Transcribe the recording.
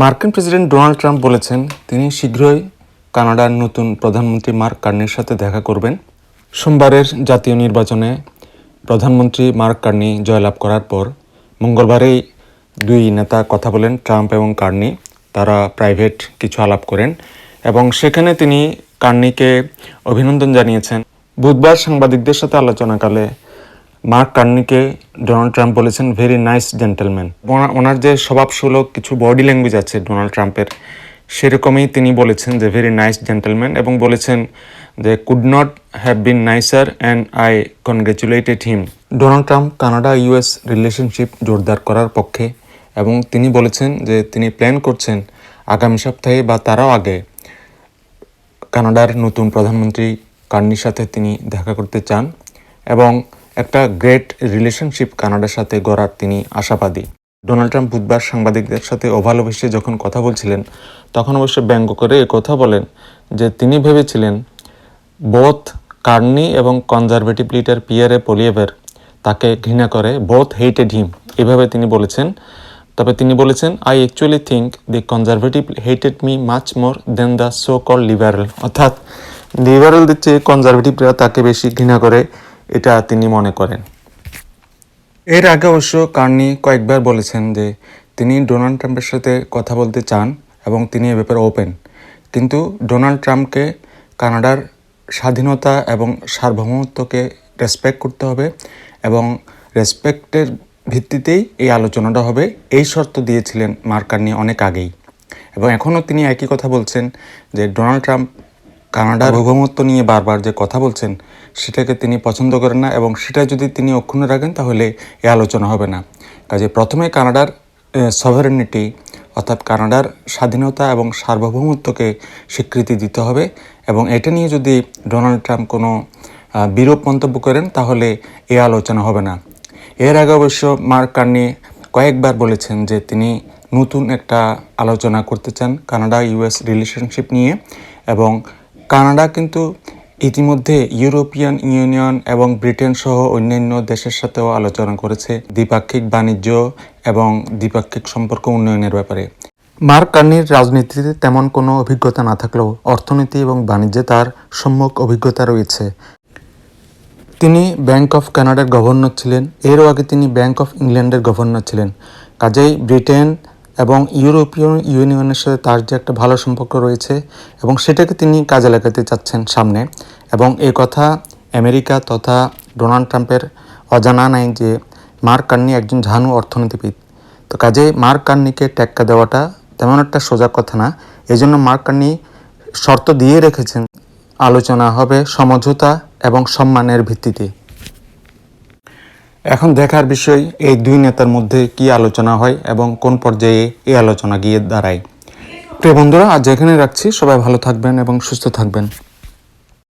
মার্কিন president Donald Trump বলেছেন, তিনি শীঘ্রই কানাডার নতুন প্রধানমন্ত্রী মার্ক কার্নির সাথে দেখা করবেন। সোমবারের জাতীয় নির্বাচনে প্রধানমন্ত্রী মার্ক কার্নি জয়লাভ করার পর মঙ্গলবারেই দুই নেতা কথা বলেন ট্রাম্প এবং কার্নি। তারা প্রাইভেট কিছু আলাপ করেন এবং সেখানে তিনি কার্নিকে অভিনন্দন জানিয়েছেন। বুধবার সাংবাদিকদের সাথে আলোচনাকালে মার্ক কার্নিকে ডোনাল্ড ট্রাম্প বলেছেন ভেরি নাইস জেন্টেলম্যান ওনার যে স্বভাবসুলভ কিছু বডি ল্যাঙ্গুয়েজ আছে ডোনাল্ড ট্রাম্পের, সেরকমই তিনি বলেছেন যে ভেরি নাইস জেন্টেলম্যান এবং বলেছেন যে could not have been nicer and I congratulated him Donald Trump Canada US relationship জোরদার করার পক্ষে এবং তিনি বলেছেন যে, তিনি প্ল্যান করছেন আগামী সপ্তাহে বা তারও আগে কানাডার নতুন প্রধানমন্ত্রী কার্নির সাথে তিনি দেখা করতে চান এবং একটা গ্রেট রিলেশনশিপ কানাডার সাথে গড়ার তিনি আশাবাদী। ডোনাল্ড ট্রাম্প বুধবার সাংবাদিকদের সাথে ওভাল অফিসে যখন কথা বলছিলেন, তখন অবশ্য ব্যঙ্গ করে এ কথা বলেন যে তিনি ভেবেছিলেন, বোথ কার্নি এবং কনজারভেটিভ লিডার পিয়ারে পোলিয়েভের তাকে ঘৃণা করে, বোথ হেটেড হিম। এভাবে তিনি বলেছেন। তবে তিনি বলেছেন, I actually think the conservative hated me much more than the so call liberal. অর্থাৎ লিবারেলদের চেয়ে কনজারভেটিভরা তাকে বেশি ঘৃণা করে। এটা তিনি মনে করেন। এর আগে অবশ্য কার্নি কয়েকবার বলেছেন যে তিনি ডোনাল্ড ট্রাম্পের সাথে কথা বলতে চান এবং তিনি এ ব্যাপারে ওপেন কিন্তু ডোনাল্ড ট্রাম্পকে কানাডার স্বাধীনতা এবং সার্বভৌমত্বকে রেসপেক্ট করতে হবে এবং রেসপেক্টের ভিত্তিতেই এই আলোচনাটা হবে। এই শর্ত দিয়েছিলেন মার্ক কার্নি অনেক আগেই। এবং এখনও তিনি একই কথা বলছেন যে ডোনাল্ড ট্রাম্প কানাডার সার্বভৌমত্ব নিয়ে বারবার যে কথা বলছেন, সেটাকে তিনি পছন্দ করেন না এবং সেটা যদি তিনি অক্ষুণ্ণ রাখেন, তাহলে এ আলোচনা হবে না। কাজে প্রথমে কানাডার সভারেনিটি অর্থাৎ কানাডার স্বাধীনতা এবং সার্বভৌমত্বকে স্বীকৃতি দিতে হবে এবং এটা নিয়ে যদি ডোনাল্ড ট্রাম্প কোনো বিরূপ মন্তব্য করেন, তাহলে এ আলোচনা হবে না। এর আগে অবশ্য মার্ক কার্নি কয়েকবার বলেছেন যে তিনি নতুন একটা আলোচনা করতে চান কানাডা ইউএস রিলেশনশিপ নিয়ে এবং কানাডা কিন্তু ইতিমধ্যে ইউরোপিয়ান ইউনিয়ন এবং ব্রিটেন সহ অন্যান্য দেশের সাথেও আলোচনা করেছে দ্বিপাক্ষিক বাণিজ্য এবং দ্বিপাক্ষিক সম্পর্ক উন্নয়নের ব্যাপারে। মার্ক কার্নির রাজনীতিতে তেমন কোনো অভিজ্ঞতা না থাকলেও অর্থনীতি এবং বাণিজ্যে তার সম্যক অভিজ্ঞতা রয়েছে। তিনি ব্যাংক অফ কানাডার গভর্নর ছিলেন। এরও আগে তিনি ব্যাংক অফ ইংল্যান্ডের গভর্নর ছিলেন। কাজেই ব্রিটেন এবং ইউরোপীয় ইউনিয়নের সাথে তার যে একটা ভালো সম্পর্ক রয়েছে এবং সেটাকে তিনি কাজে লাগাতে চাচ্ছেন সামনে এবং এ কথা আমেরিকা তথা ডোনাল্ড ট্রাম্পের অজানা নাই যে মার্ক কার্নি একজন ঝানু অর্থনীতিবিদ। তো কাজে মার্ক কার্নিকে টেক্কা দেওয়াটা তেমন একটা সোজা কথা না এই জন্য মার্ক কার্নি শর্ত দিয়ে রেখেছেন, আলোচনা হবে সমঝোতা এবং সম্মানের ভিত্তিতে। এখন দেখার বিষয়, এই দুই নেতার মধ্যে কি আলোচনা হয় এবং কোন পর্যায়ে এই আলোচনা গিয়ে দাঁড়ায়। প্রিয় বন্ধুরা, আজ এখানে রাখছি। সবাই ভালো থাকবেন এবং সুস্থ থাকবেন।